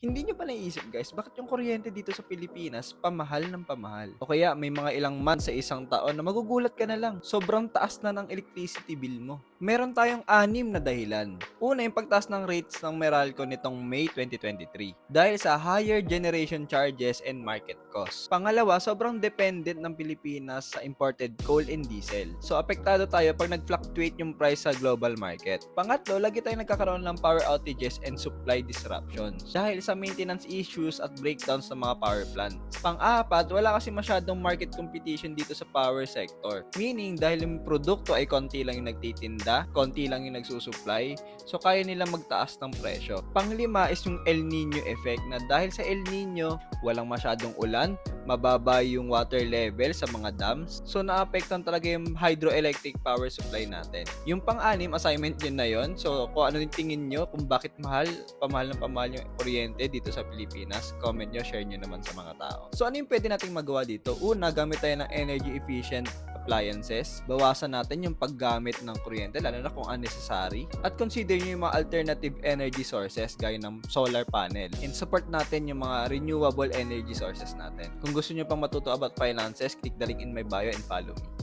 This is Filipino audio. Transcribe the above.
Hindi nyo ba naisip guys, bakit yung kuryente dito sa Pilipinas pamahal ng pamahal? O kaya may mga ilang months sa isang taon na magugulat ka na lang. Sobrang taas na ng electricity bill mo. Meron tayong anim na dahilan. Una, yung pagtaas ng rates ng Meralco nitong May 2023 dahil sa higher generation charges and market cost. Pangalawa, sobrang dependent ng Pilipinas sa imported coal and diesel. So, apektado tayo pag nag-fluctuate yung price sa global market. Pangatlo, lagi tayong nagkakaroon ng power outages and supply disruptions dahil sa maintenance issues at breakdowns ng mga power plants. Pang-apat, wala kasi masyadong market competition dito sa power sector. Meaning, dahil yung produkto ay konti lang yung nagtitinda, konti lang yung nagsusupply, so kaya nila magtaas ng presyo. Panglima is yung El Nino effect na dahil sa El Nino, walang masyadong ulan, mababa yung water level sa mga dams, so naapektan talaga yung hydroelectric power supply natin. Yung pang-anim, assignment yun na yun. So, kung ano yung tingin nyo, kung bakit mahal, pamahal ng pamahal yung kuryente dito sa Pilipinas, comment nyo, share nyo naman sa mga tao. So, ano yung pwede nating magawa dito? Una, gamit tayo ng energy efficient appliances. Bawasan natin yung paggamit ng kuryente, lalo na kung unnecessary. At consider nyo yung mga alternative energy sources gaya ng solar panel. And support natin yung mga renewable energy sources natin. Kung gusto nyo pang matuto about finances, click the link in my bio and follow me.